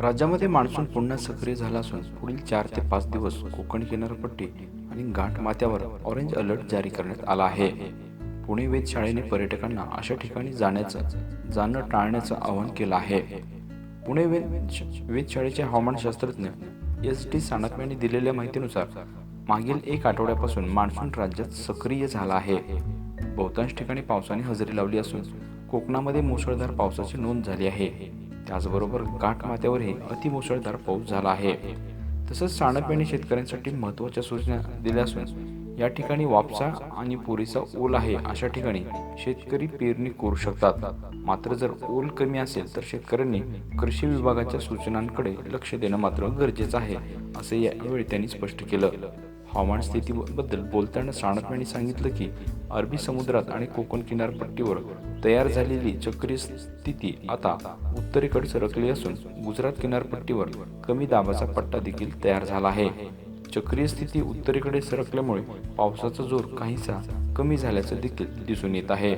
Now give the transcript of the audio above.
राज्यामध्ये मान्सून पुन्हा सक्रिय झाला असून पुढील चार ते पाच दिवस कोकण किनारपट्टी आणि घाट माथ्यावर ऑरेंज अलर्ट जारी करण्यात आला आहे. पुणे वेधशाळेने पर्यटकांना अशा ठिकाणी जाण्याचं जाणं टाळण्याचं आवाहन केलं आहे. पुणे वेध वेधशाळेचे हवामानशास्त्रज्ञ एस टी साणक यांनी दिलेल्या माहितीनुसार मागील एक आठवड्यापासून मान्सून राज्यात सक्रिय झाला आहे. बहुतांश ठिकाणी पावसाने हजेरी लावली असून कोकणामध्ये मुसळधार पावसाची नोंद झाली आहे. त्याचबरोबर घाटमाथ्यावरही अतिमुसळधार पाऊस झाला आहे. तसंच साणप यांनी शेतकऱ्यांसाठी महत्त्वाच्या सूचना दिल्या असून या ठिकाणी वापसा आणि पुरेसा ओल आहे अशा ठिकाणी शेतकरी पेरणी करू शकतात. मात्र जर ओल कमी असेल तर शेतकऱ्यांनी कृषी विभागाच्या सूचनांकडे लक्ष देणं मात्र गरजेचं आहे असं यावेळी त्यांनी स्पष्ट केलं. हवामान स्थितीबद्दल बोलताना साणप यांनी सांगितलं की अरबी समुद्रात आणि कोकण किनारपट्टीवर तयार झालेली चक्रीय स्थिती आता उत्तरेकडे सरकली असून गुजरात किनारपट्टीवर कमी दाबाचा पट्टा देखील तयार झाला आहे. चक्रीय स्थिती उत्तरेकडे सरकल्यामुळे पावसाचा जोर काहीसा कमी झाल्याचं देखील दिसून येत आहे.